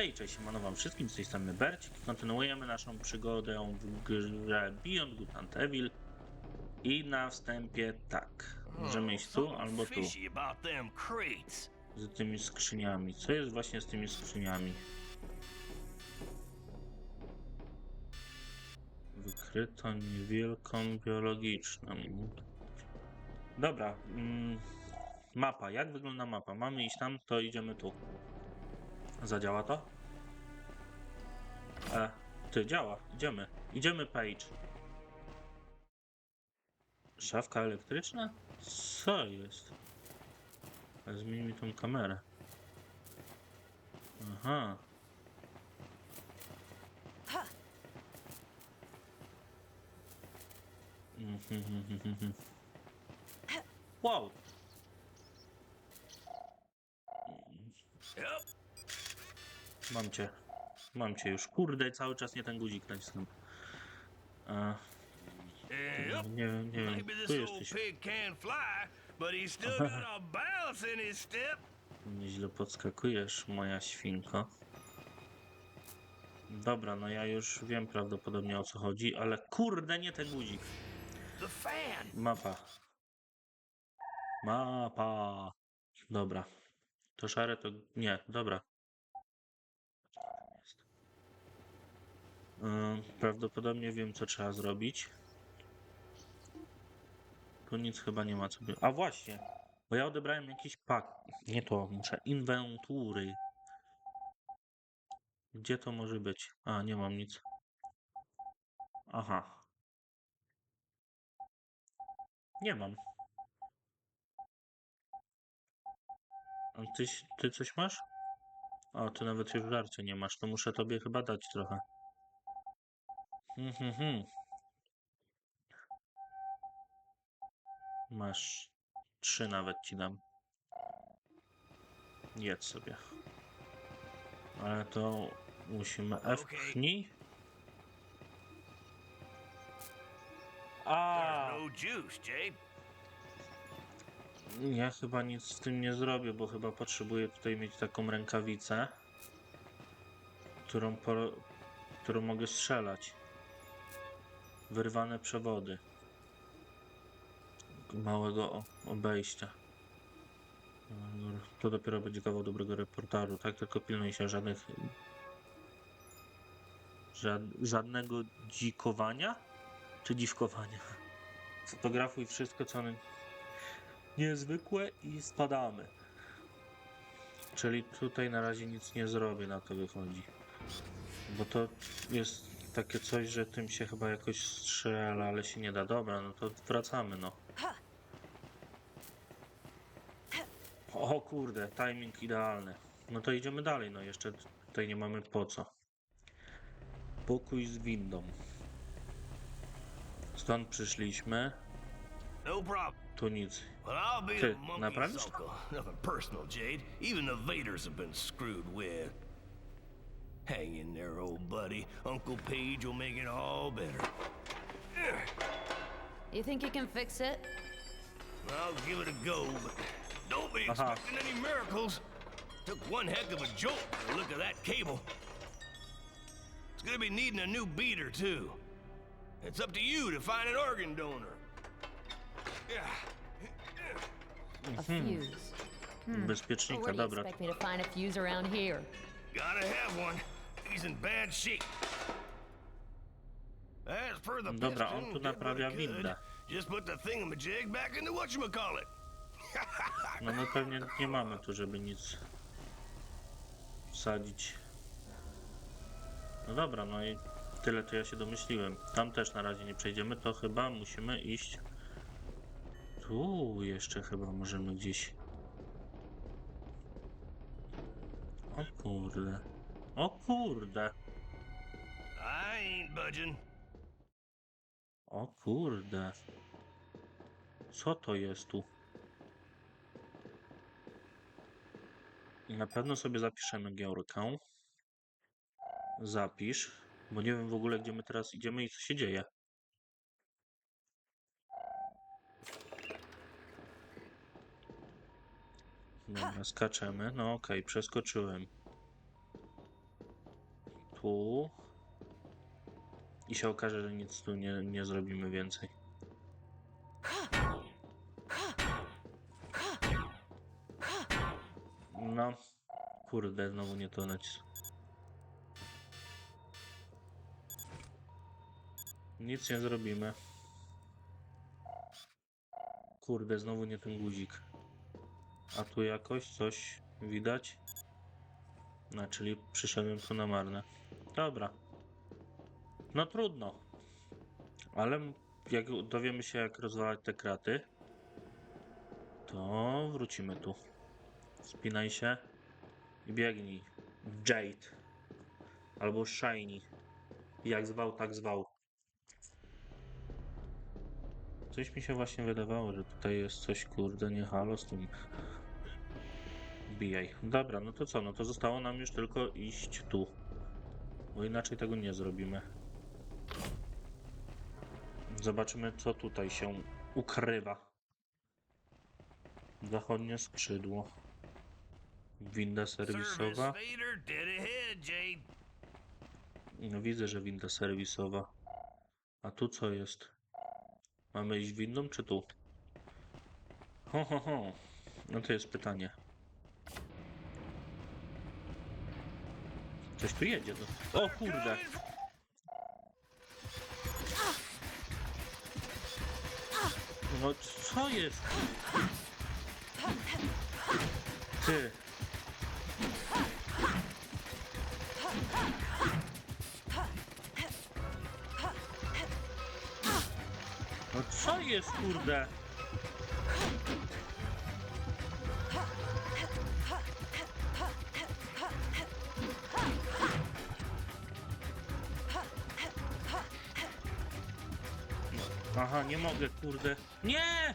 Hej, cześć, siemano wam wszystkim, z tej strony Bercik. Kontynuujemy naszą przygodę w grze Beyond Good and Evil. I na wstępie tak, możemy iść tu albo tu, z tymi skrzyniami. Co jest właśnie z tymi skrzyniami? Wykryto niewielką biologiczną. Dobra, mm, mapa. Jak wygląda mapa? Mamy iść tam, to idziemy tu. Zadziała to? E, ty, działa. Idziemy. Idziemy, Page. Szafka elektryczna? Co jest? Ale Zmień mi tą kamerę. Aha. Mhm. Wow. Yep. Mam cię. Mam cię już. Kurde, cały czas nie ten guzik naciskam. A, Yep. nie wiem, nie wiem. Maybe Tu old jesteś. pig can fly, but he's still got a bounce in his step. Nieźle podskakujesz, moja świnko. Dobra, no ja już wiem prawdopodobnie o co chodzi, ale kurde, nie ten guzik. The fan. Mapa. Mapa. Dobra. To szare to... Nie, dobra. Jest. Ym, prawdopodobnie wiem, co trzeba zrobić. Tu nic chyba nie ma co by... A właśnie! Bo ja odebrałem jakiś pak... Nie to, muszę... Inwentury. Gdzie to może być? A, nie mam nic. Aha. Nie mam. A ty, ty coś masz? O, ty nawet już żarcia nie masz, to muszę tobie chyba dać trochę. Hmm, hmm, hmm. Masz trzy nawet ci dam. Jedz sobie. Ale to musimy F pchnij. A! No. Ja chyba nic z tym nie zrobię, bo chyba potrzebuję tutaj mieć taką rękawicę, którą, po, którą mogę strzelać. Wyrwane przewody. Małego obejścia. To dopiero będzie kawał dobrego reportażu, tak? Tylko pilnuj się żadnych... Żad, żadnego dzikowania? Czy dziwkowania? Fotografuj wszystko, co... niezwykłe i spadamy. Czyli tutaj na razie nic nie zrobię, na to wychodzi. Bo to jest takie coś, że tym się chyba jakoś strzela, ale się nie da. Dobra, no to wracamy, no. O kurde, timing idealny. No to idziemy dalej, no jeszcze tutaj nie mamy po co. Pokój z windą. Stąd przyszliśmy. No. Tu nic. Ty, naprawisz? Nothing personal, Jade. Even the Vaders have been screwed with. Hang in there, old buddy. Uncle Page will make it all better. You think you can fix it? I'll give it a go, but don't be Uh-huh. expecting any miracles. Took one heck of a jolt by the look of that cable. It's gonna be needing a new beater, too. It's up to you to find an organ donor. Yeah. A fuse. Well, Bezpiecznika, where do you dobra. expect me to find a fuse around here? Gotta have one. He's in bad shape. As per the Dobra, piston, on tu what naprawia could. windę. Just put the thingamajig back into whatchamacallit. No my pewnie nie mamy tu, żeby nic wsadzić. No dobra, no i tyle to ja się domyśliłem. Tam też na razie nie przejdziemy, to chyba musimy iść. Tu jeszcze chyba możemy gdzieś. O kurde. O kurde. I ain't budging. O kurde. Co to jest tu? Na pewno sobie zapiszemy Georkę. Zapisz, bo nie wiem w ogóle gdzie my teraz idziemy i co się dzieje. Dobra, skaczemy. No okej, przeskoczyłem. Tu. I się okaże, że nic tu nie, nie zrobimy więcej. No, kurde, znowu nie to nacis. Nic nie zrobimy. Kurde, znowu nie ten guzik. A tu jakoś coś widać? No, czyli przyszedłem tu na marne. Dobra. No trudno. Ale jak dowiemy się, jak rozwalać te kraty, to wrócimy tu. Spinaj się i biegnij. Jade. Albo Shiny. Jak zwał, tak zwał. Coś mi się właśnie wydawało, że tutaj jest coś, kurde, nie halo z tym. Bijaj. Dobra, no to co? No to zostało nam już tylko iść tu. Bo inaczej tego nie zrobimy. Zobaczymy, co tutaj się ukrywa. Zachodnie skrzydło. Winda serwisowa. No widzę, że winda serwisowa. A tu co jest? Mamy iść windą czy tu? Ho, ho, ho. No to jest pytanie. Coś tu jedzie. No. O kurde. No co jest? Ty. No co jest kurde? Aha, nie mogę, kurde. Nie!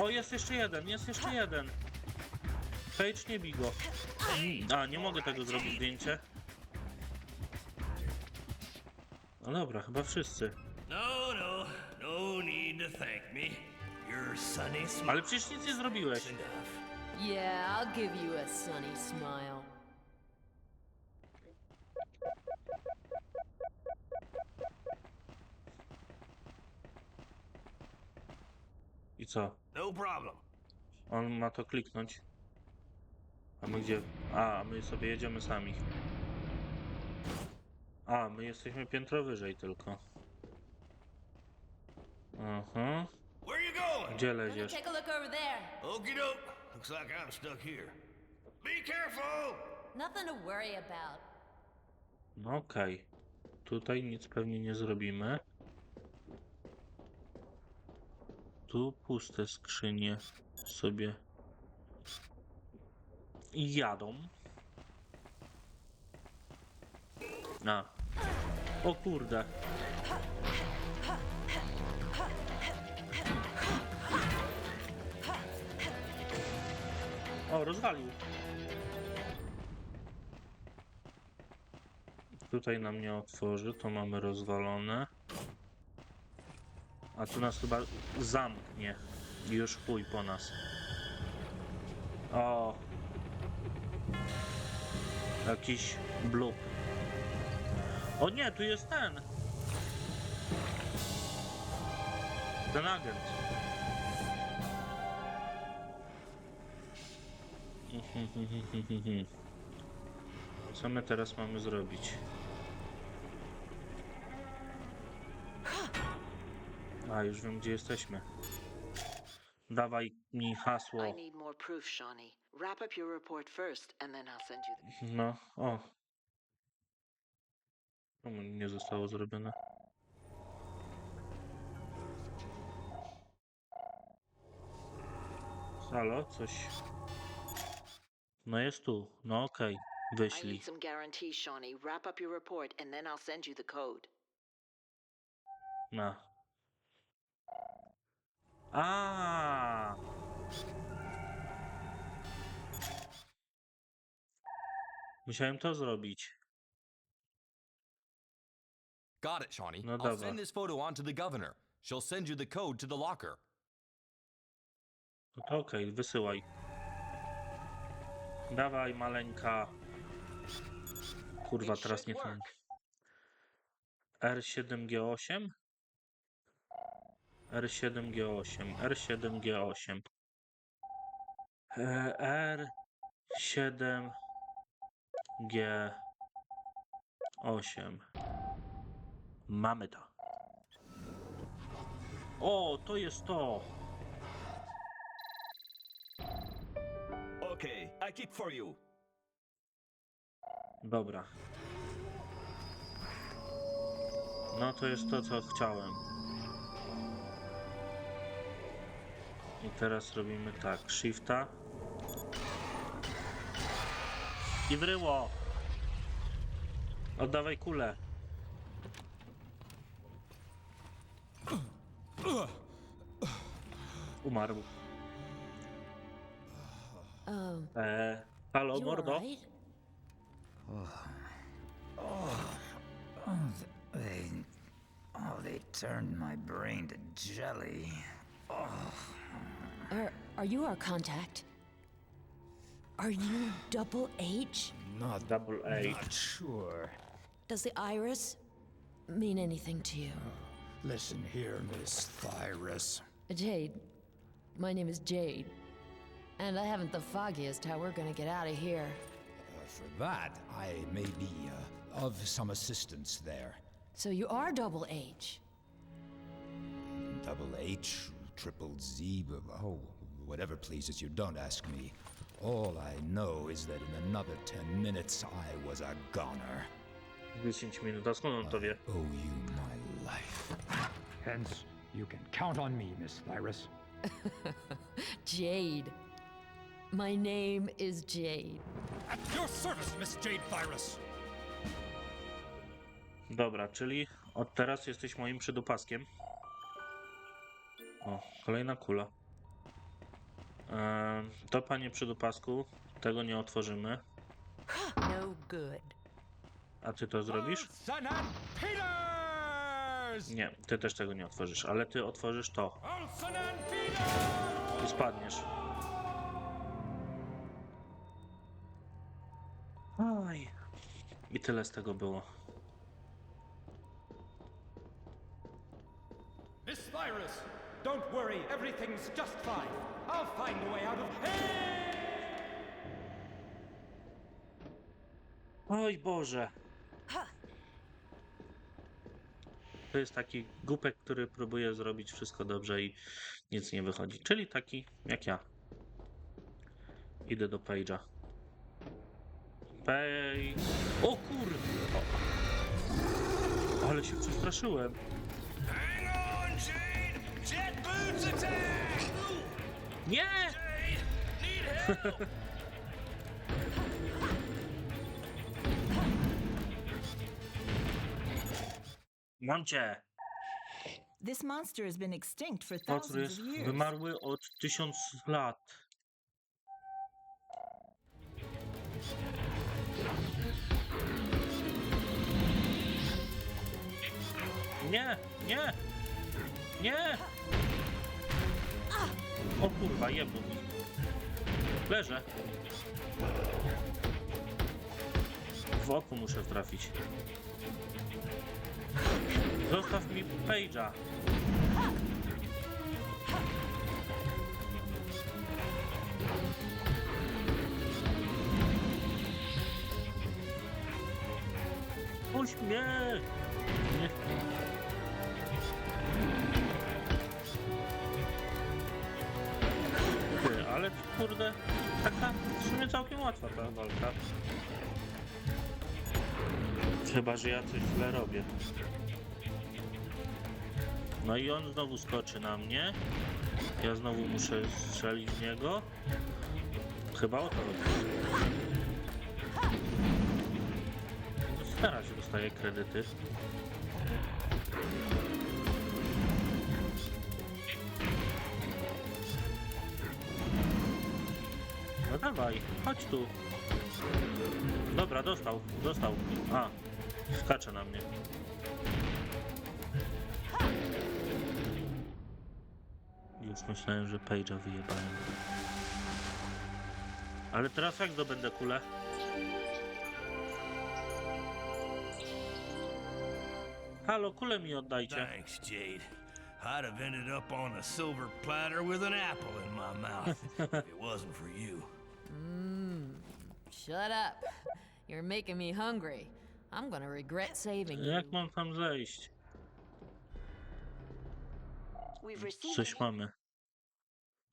O, jest jeszcze jeden, jest jeszcze jeden. Page nie bij go. A, nie mogę tego zrobić zdjęcie. No dobra, chyba wszyscy. No, no, no need to thank me. You're sunny smile. Ale przecież nic nie zrobiłeś. Yeah, I'll give you a sunny smile. Co? No problem. On ma to kliknąć. A my gdzie? A, my sobie jedziemy sami. A, my jesteśmy piętro wyżej tylko. Aha. Where you going? Gdzie leziesz? take a look over there. Okie doke. Looks like I'm stuck here. Be careful! Nothing to worry about. No okej. Tutaj nic pewnie nie zrobimy. Tu puste skrzynie sobie jadą. A. O kurde. O, rozwalił. Tutaj nam nie otworzy, to mamy rozwalone. A tu nas chyba zamknie. Już chuj po nas. O. Jakiś blub. O nie, tu jest ten. Ten agent. Co my teraz mamy zrobić? A, już wiem gdzie jesteśmy. Dawaj mi I hasło. need more proof, Shawnee. Wrap up your report first, and then I'll send you the. No, o. Czemu nie zostało zrobione? Halo, coś. No jest tu. No okej. I Wyślij. need some guarantees, Shawnee. Wrap up your report, and then I'll send you the code. Na. A. Musiałem to zrobić. Got it, Shawnee. No I'll dobra. send this photo on to the governor. She'll send you the code to the locker. No to okej, wysyłaj. Dawaj, maleńka. Kurwa, teraz nie ten. R7G8? R7G8, R7G8. E, R7G8. Mamy to. O, to jest to. Okay, I keep for you. Dobra. No to jest to, co chciałem. I teraz robimy tak. Shifta. I wryło. Oddawaj kulę. Umarł. Um, Eee, halo, mordo? They. Oh, they turned my brain to jelly. Are, are you our contact? Are you Double H? Not, Double A. not sure. Does the iris mean anything to you? Listen here, Miss Thyrus. Jade. My name is Jade. And I haven't the foggiest how we're gonna get out of here. Uh, for that, I may be uh, of some assistance there. So you are Double H. Double H, triple Z, b- oh, whatever pleases you, don't ask me. All I know is that in another ten minutes I was a goner. 10 minut, a skąd on to wie? Owe you my life. Hence, you can count on me, Miss Thyrus. Jade. My name is Jade. At your service, Miss Jade Thyrus. Dobra, czyli od teraz jesteś moim przydupaskiem. O, kolejna kula. Ehm, to panie przydupasku, tego nie otworzymy. No good. A ty to zrobisz? Peters! Nie, ty też tego nie otworzysz, ale ty otworzysz to Peters! i spadniesz. Oj. I tyle z tego było. Worry, everything's just fine. I'll find a way out of here. Oj Boże. To jest taki głupek, który próbuje zrobić wszystko dobrze i nic nie wychodzi. Czyli taki jak ja. Idę do Page'a. Page. O kur... O. Ale się przestraszyłem. Nie! Mam cię! This monster has been extinct for Potwór thousands jest of years. wymarły od tysiąc lat. Nie, nie, nie! O kurwa, jebł mi. Leżę. W oko muszę trafić. Zostaw mi Page'a. Puść mnie! Kurde, taka w sumie całkiem łatwa ta walka. Chyba, że ja coś źle robię. No i on znowu skoczy na mnie. Ja znowu muszę strzelić w niego. Chyba o to chodzi. Teraz się dostaje kredyty. Dawaj, chodź tu. Dobra, dostał, dostał. A, skacze na mnie. Już myślałem, że Page'a wyjebałem. Ale teraz jak zdobędę kulę? Halo, kulę mi oddajcie. Thanks, Jade. I'd have ended up on a silver platter with an apple in my mouth if it wasn't for you. Shut up. You're making me hungry. I'm gonna regret saving you. Jak mam tam zejść? We've received Coś mamy.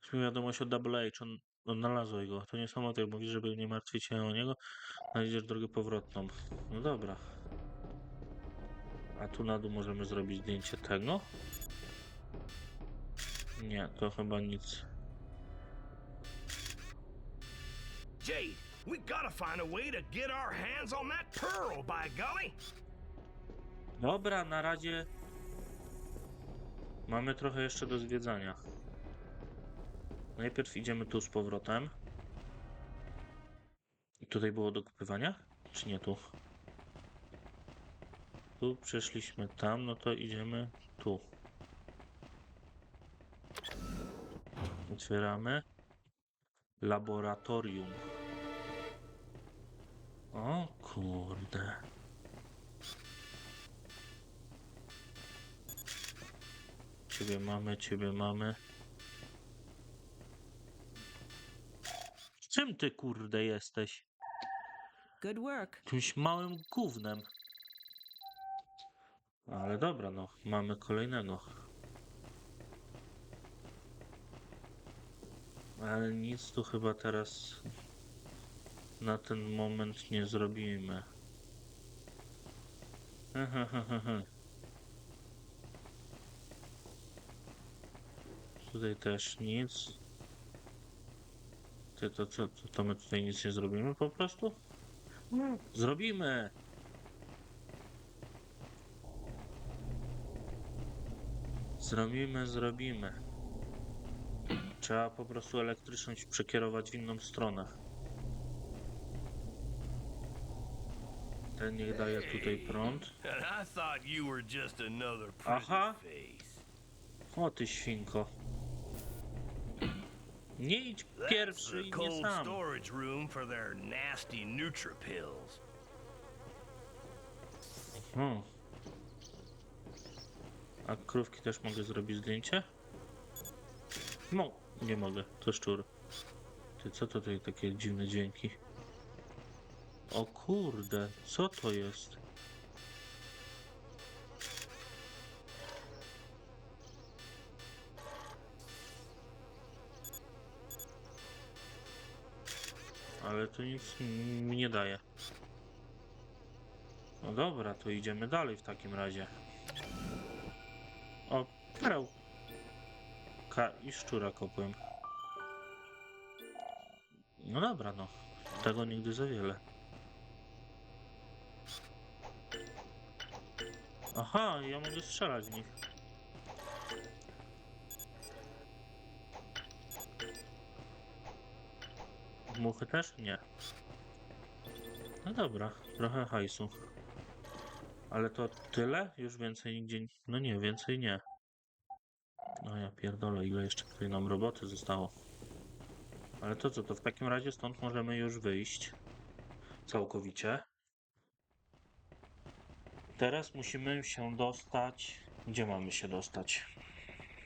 Mieliśmy wiadomość od Double H, on odnalazłeś go. To niesamowite, mówi, żeby nie martwić się o niego, znajdziesz drogę powrotną. No dobra. A tu na dół możemy zrobić zdjęcie tego? Nie, to chyba nic. Jade, we gotta find a way to get our hands on that pearl, by golly! Dobra, na razie mamy trochę jeszcze do zwiedzania. Najpierw idziemy tu z powrotem. I tutaj było do kupywania? Czy nie tu? Tu przeszliśmy tam, no to idziemy tu. Otwieramy. Laboratorium. O kurde. Ciebie mamy, ciebie mamy. Czym ty kurde jesteś? Good work. Jakimś małym gównem. Ale dobra, no, mamy kolejnego. Ale nic tu chyba teraz na ten moment nie zrobimy. Tutaj też nic. Ty to co, to, to my tutaj nic nie zrobimy po prostu? Zrobimy! Zrobimy, zrobimy. Trzeba po prostu elektryczność przekierować w inną stronę. Ten niech daje tutaj prąd. Aha. O ty świnko. Nie idź pierwszy i nie sam. Hmm. A krówki też mogę zrobić zdjęcie? No, nie mogę, to szczur. Ty, co to tutaj takie dziwne dźwięki? O kurde, co to jest? Ale to nic mi nie daje. No dobra, to idziemy dalej w takim razie. O, pereł. Ka i szczura kopłem. No dobra, no. Tego nigdy za wiele. Aha, ja mogę strzelać w nich. Muchy też? Nie. No dobra, trochę hajsu. Ale to tyle? Już więcej nigdzie... No nie, więcej nie. Pierdolę, ile jeszcze tutaj nam roboty zostało. Ale to co, to w takim razie stąd możemy już wyjść. Całkowicie. Teraz musimy się dostać... Gdzie mamy się dostać?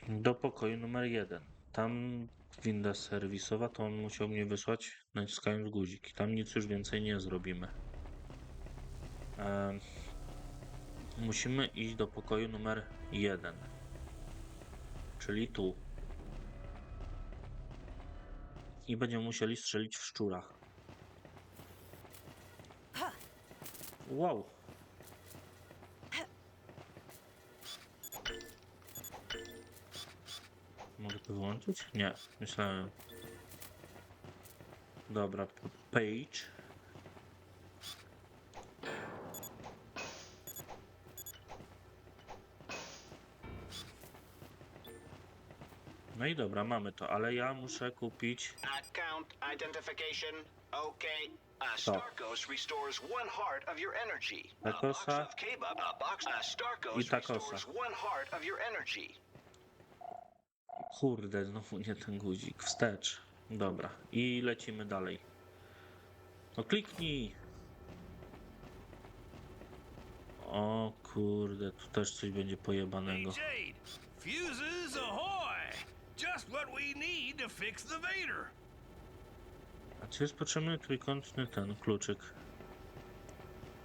Do pokoju numer jeden. Tam winda serwisowa, to on musiał mnie wysłać naciskając guzik. Tam nic już więcej nie zrobimy. Musimy iść do pokoju numer jeden. Czyli tu. I będziemy musieli strzelić w szczura. Wow. Mogę to wyłączyć? Nie, myślałem. Dobra, page. No i dobra, mamy to, ale ja muszę kupić. Account identification. Okay. Stop. Starkos restores one heart of your energy. A box Takosa of kebab. A box. Starkos i takosa. restores one heart of your energy. Kurde, znowu nie ten guzik. Wstecz. Dobra. I lecimy dalej. No kliknij. O kurde, tu też coś będzie pojebanego. Fuses! Just what we need to fix the Vader. A czy jest potrzebny trójkątny ten kluczyk?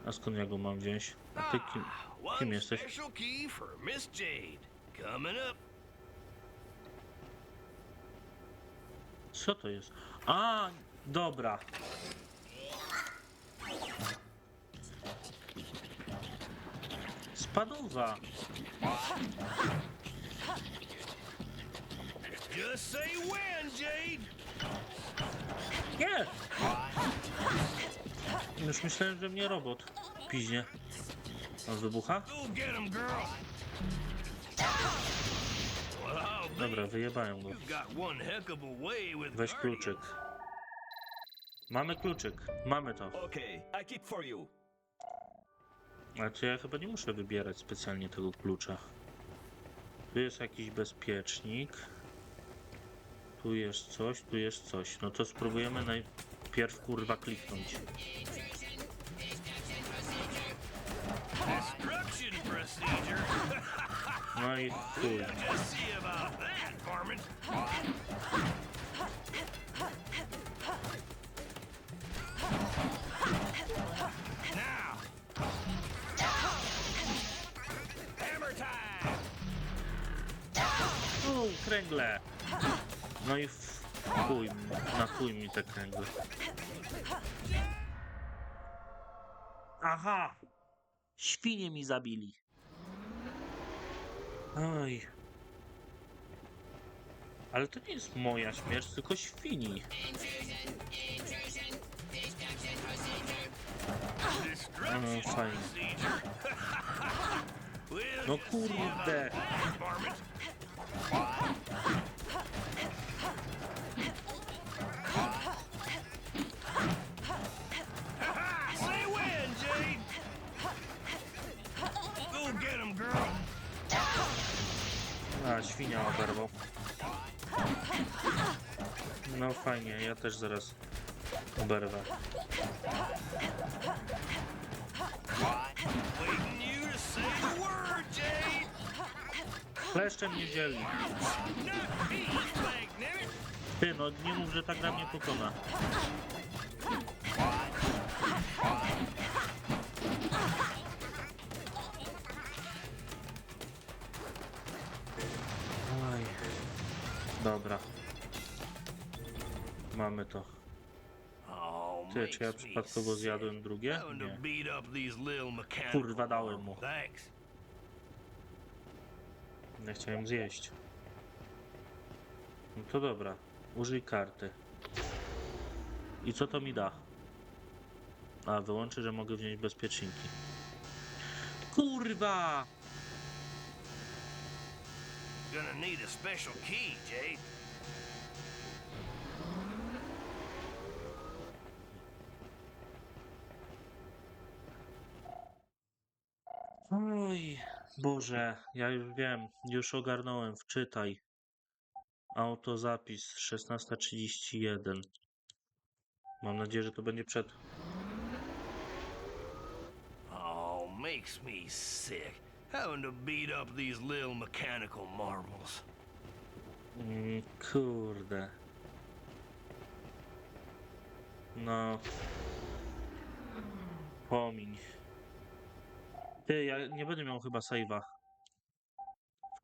A skąd ja go mam wziąć? A ty kim, Ah, kim jesteś? special key for Miss Jade. Coming up. Co to jest? A, dobra. Spadowa. Just say when, Jade. Nie! Już myślałem, że mnie robot piźnie. On wybucha? Go get him, girl. Wow, Dobra, wyjebałem go. Weź kluczyk. Mamy kluczyk. Mamy to. Ale to ja chyba nie muszę wybierać specjalnie tego klucza. Tu jest jakiś bezpiecznik. Tu jest coś, tu jest coś. No to spróbujemy najpierw kurwa kliknąć. No i chuj. Kręgle! No i w chuj, na chuj mi te kręgle. Aha! Świnie mi zabili. Oj. Ale to nie jest moja śmierć, tylko świni. Destruction No fajnie. No kurde. Świnia oberwał. No fajnie, ja też zaraz oberwę. Waiting you to say the word, Jade. Kleszcze mnie wzięli. Not me, magnetic. Ty, no nie mów, że ta gra mnie pokona. Dobra. Mamy to. Ty, czy ja przypadkowo zjadłem drugie? Nie. Kurwa, dałem mu. Nie chciałem zjeść. No to dobra. Użyj karty. I co to mi da? A, wyłączy, że mogę wziąć bezpieczniki. Kurwa! Gonna need a special key. Oj, Boże, ja już wiem, już ogarnąłem, wczytaj. Autozapis 16.31. Mam nadzieję, że to będzie przed. Oh, makes me sick. Having to beat up these little mechanical marvels. Mm, kurde. No. Pomiń. Ty, ja nie będę miał chyba save'a.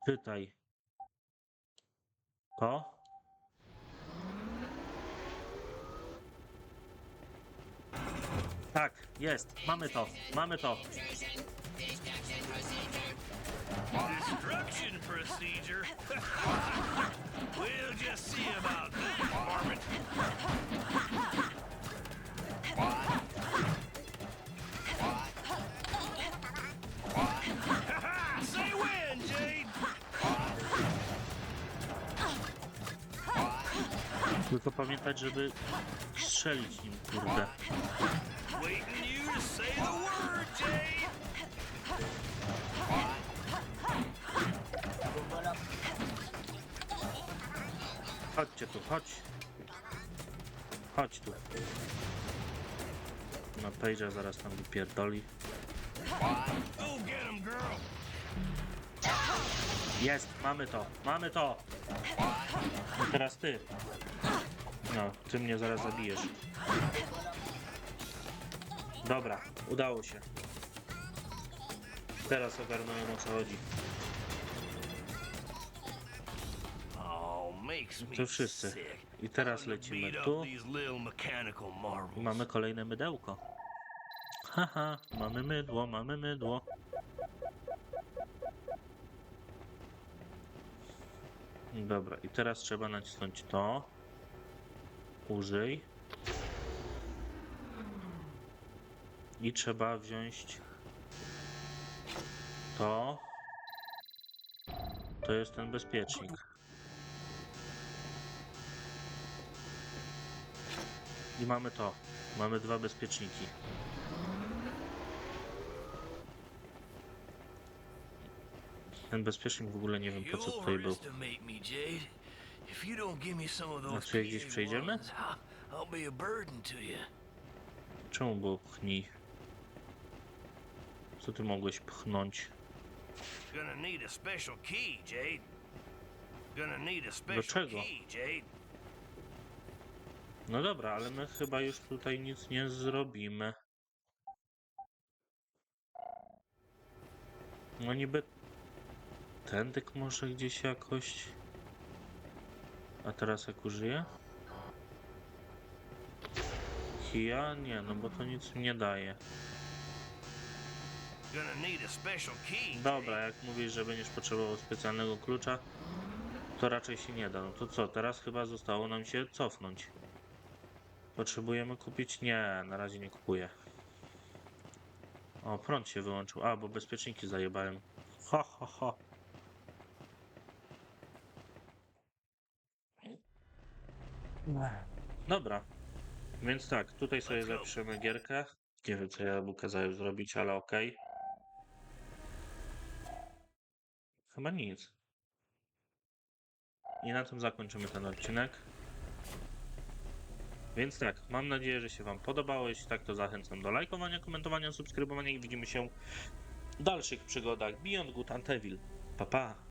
Wczytaj. To? Tak, jest. Mamy to. Mamy to. Destruction procedure? we'll just see about that! Say when, Jade. Tylko pamiętać, żeby strzelić nim, kurde. Waiting you to say the word, Jade. Chodźcie tu, chodź. Chodź tu. na page'a, zaraz tam wypierdoli. Jest, mamy to, mamy to! I teraz ty. No, ty mnie zaraz zabijesz. Dobra, udało się. Teraz ogarnąłem o co chodzi. To wszyscy. I teraz lecimy tu. mamy kolejne mydełko. Haha, mamy mydło, mamy mydło. Dobra, i teraz trzeba nacisnąć to. Użyj. I trzeba wziąć to. To jest ten bezpiecznik. I mamy to. Mamy dwa bezpieczniki. Ten bezpiecznik w ogóle nie wiem po co tutaj był. those Znaczy, gdzieś przejdziemy? a. Czemu było pchnij? Co ty mogłeś pchnąć? Gonna need a special key, Jade. Gonna need a special Dlaczego? key, Jade. No dobra, ale my chyba już tutaj nic nie zrobimy. No niby tędyk może gdzieś jakoś. A teraz jak użyję? Hia? Nie, no bo to nic mi nie daje. Dobra, jak mówisz, że będziesz potrzebował specjalnego klucza, to raczej się nie da. No to co, teraz chyba zostało nam się cofnąć. Potrzebujemy kupić? Nie, na razie nie kupuję. O, prąd się wyłączył. A, bo bezpieczniki zajebałem. Ha, ha, ha. Dobra. Więc tak, tutaj sobie zapiszemy gierkę. Nie wiem, co ja mu kazałem zrobić, ale okej. Chyba nic. I na tym zakończymy ten odcinek. Więc tak, mam nadzieję, że się Wam podobało. Jeśli tak, to zachęcam do lajkowania, komentowania, subskrybowania i widzimy się w dalszych przygodach Beyond Good and Evil. Pa, pa!